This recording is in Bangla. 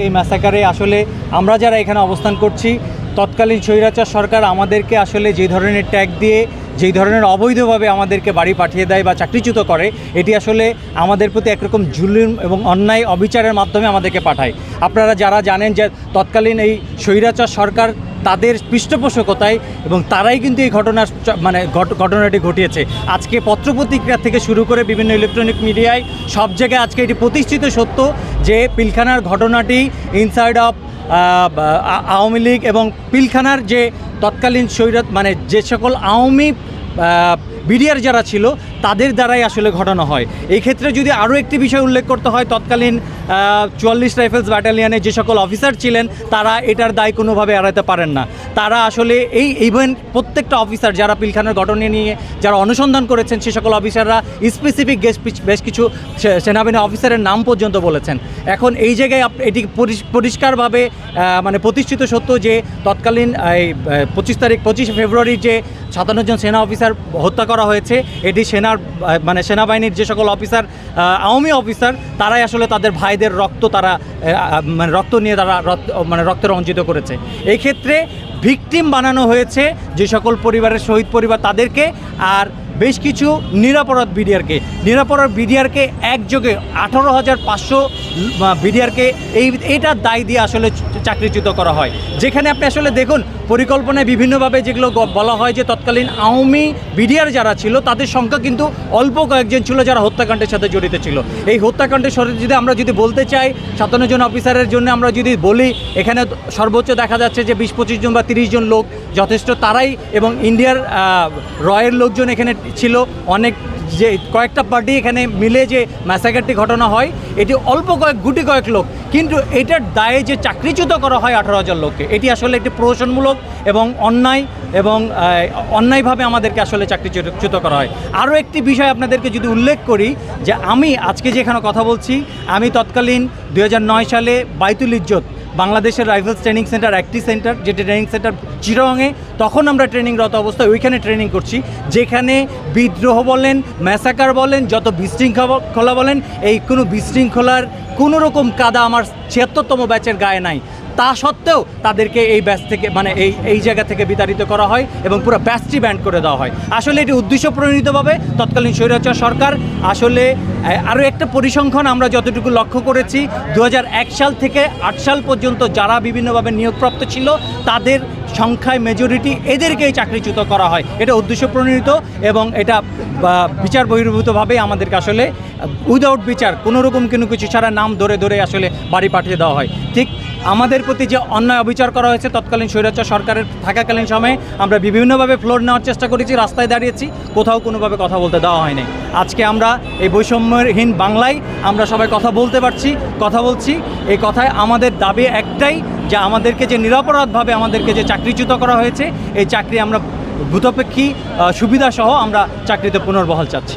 এই ম্যাসাকারে আসলে আমরা যারা এখানে অবস্থান করছি, তৎকালীন স্বৈরাচার সরকার আমাদেরকে আসলে যে ধরনের ট্যাগ দিয়ে যেই ধরনের অবৈধভাবে আমাদেরকে বাড়ি পাঠিয়ে দেয় বা চাকরিচ্যুত করে, এটি আসলে আমাদের প্রতি একরকম জুলুম এবং অন্যায় অবিচারের মাধ্যমে আমাদেরকে পাঠায়। আপনারা যারা জানেন যে তৎকালীন এই স্বৈরাচার সরকার তাদের পৃষ্ঠপোষকতায় এবং তারাই কিন্তু এই ঘটনার মানে ঘট- ঘটনাটি ঘটিয়েছে। আজকে পত্রপত্রিকা থেকে শুরু করে বিভিন্ন ইলেকট্রনিক মিডিয়ায় সব জায়গায় আজকে এটি প্রতিষ্ঠিত সত্য যে পিলখানার ঘটনাটি ইনসাইড অফ আওয়ামী লীগ এবং পিলখানার যে তৎকালীন সৈরত মানে যে সকল আওয়ামী বিডিআর যারা ছিল তাদের দ্বারাই আসলে ঘটানো হয়। এই ক্ষেত্রে যদি আরও একটি বিষয় উল্লেখ করতে হয়, তৎকালীন চুয়াল্লিশ রাইফেলস ব্যাটালিয়নে যে সকল অফিসার ছিলেন, তারা এটার দায় কোনোভাবে এড়াতে পারেন না। তারা আসলে এই ইভেন প্রত্যেকটা অফিসার, যারা পিলখানার ঘটনা নিয়ে, যারা অনুসন্ধান করেছেন, সে সকল অফিসাররা স্পেসিফিক বেশ কিছু সেনাবাহিনী অফিসারের নাম পর্যন্ত বলেছেন। এখন এই জায়গায় এটি পরিষ্কারভাবে মানে প্রতিষ্ঠিত সত্য যে, তৎকালীন এই পঁচিশ তারিখ, পঁচিশে ফেব্রুয়ারি যে সাতান্ন জন সেনা অফিসার হত্যা করা হয়েছে, এটি সেনার মানে সেনাবাহিনীর যে সকল অফিসার আওয়ামী অফিসার, তারাই আসলে তাদের ভাইদের রক্ত তারা মানে রক্ত নিয়ে তারা মানে রক্ত রঞ্জিত করেছে। এই ক্ষেত্রে ভিকটিম বানানো হয়েছে যে সকল পরিবারের, শহীদ পরিবার তাদেরকে, আর বেশ কিছু নিরাপরাধ বিডিআরকে। নিরাপরাধ বিডিআরকে একযোগে আঠারো হাজার পাঁচশো বিডিআরকে এই এটার দায় দিয়ে আসলে চাকরিচ্যুত করা হয়। যেখানে আপনি আসলে দেখুন, পরিকল্পনায় বিভিন্নভাবে যেগুলো বলা হয় যে তৎকালীন আওয়ামী বিডিআর যারা ছিল, তাদের সংখ্যা কিন্তু অল্প কয়েকজন ছিল যারা হত্যাকাণ্ডের সাথে জড়িত ছিল। এই হত্যাকাণ্ডের সাথে যদি আমরা যদি বলতে চাই, সাতান্ন জন অফিসারের জন্য আমরা যদি বলি, এখানে সর্বোচ্চ দেখা যাচ্ছে যে বিশ, পঁচিশ জন বা তিরিশ জন লোক যথেষ্ট, তারাই এবং ইন্ডিয়ার রয়ের লোকজন এখানে ছিল অনেক যে কয়েকটা পার্টি এখানে মিলে যে ম্যাসাকারটি ঘটনা হয়, এটি অল্প কয়েক, গুটি কয়েক লোক। কিন্তু এটার দায়ে যে চাকরিচ্যুত করা হয় আঠারো হাজার লোককে, এটি আসলে একটি প্রহসনমূলক এবং অন্যায় এবং অন্যায়ভাবে আমাদেরকে আসলে চাকরিচ্যুত করা হয়। আরও একটি বিষয় আপনাদেরকে যদি উল্লেখ করি, যে আমি আজকে যেখানে কথা বলছি, আমি তৎকালীন দু হাজার নয় সালে বাইতুল ইজ্জত বাংলাদেশের রাইফেলস ট্রেনিং সেন্টার, একটি সেন্টার যেটি ট্রেনিং সেন্টার চিরঙে তখন আমরা ট্রেনিংরত অবস্থায় ওইখানে ট্রেনিং করছি। যেখানে বিদ্রোহ বলেন, ম্যাসাকার বলেন, যত বিশৃঙ্খলা বলেন, এই কোনো বিশৃঙ্খলার কোনো রকম কাদা আমার ছিয়াত্তরতম ব্যাচের গায়ে নাই। তা সত্ত্বেও তাদেরকে এই ব্যাচ থেকে মানে এই এই জায়গা থেকে বিতাড়িত করা হয় এবং পুরো ব্যাচটি ব্যান্ড করে দেওয়া হয়। আসলে এটি উদ্দেশ্য প্রণীতভাবে তৎকালীন স্বৈরাচার সরকার। আসলে আরও একটা পরিসংখ্যান আমরা যতটুকু লক্ষ্য করেছি দু হাজার এক সাল থেকে আট সাল পর্যন্ত যারা বিভিন্নভাবে নিয়োগপ্রাপ্ত ছিল, তাদের সংখ্যায় মেজরিটি এদেরকেই চাকরিচ্যুত করা হয়। এটা উদ্দেশ্য প্রণীত এবং এটা বিচার বহির্ভূতভাবে আমাদেরকে আসলে, উইদাউট বিচার কোনো রকম কোনো কিছু ছাড়া নাম ধরে ধরে আসলে বাড়ি পাঠিয়ে দেওয়া হয়। ঠিক আমাদের প্রতি যে অন্যায় অবিচার করা হয়েছে তৎকালীন স্বৈরাচার সরকারের থাকাকালীন সময়ে, আমরা বিভিন্নভাবে ফ্লোর নেওয়ার চেষ্টা করেছি, রাস্তায় দাঁড়িয়েছি, কোথাও কোনোভাবে কথা বলতে দেওয়া হয়নি। আজকে আমরা এই বৈষম্যহীন বাংলায় আমরা সবাই কথা বলতে পারছি, কথা বলছি। এই কথায় আমাদের দাবি একটাই, যে আমাদেরকে যে নিরাপরাধভাবে আমাদেরকে যে চাকরিচ্যুত করা হয়েছে, এই চাকরি আমরা ভূতপেক্ষী সুবিধাসহ আমরা চাকরিতে পুনর্বহাল চাচ্ছি।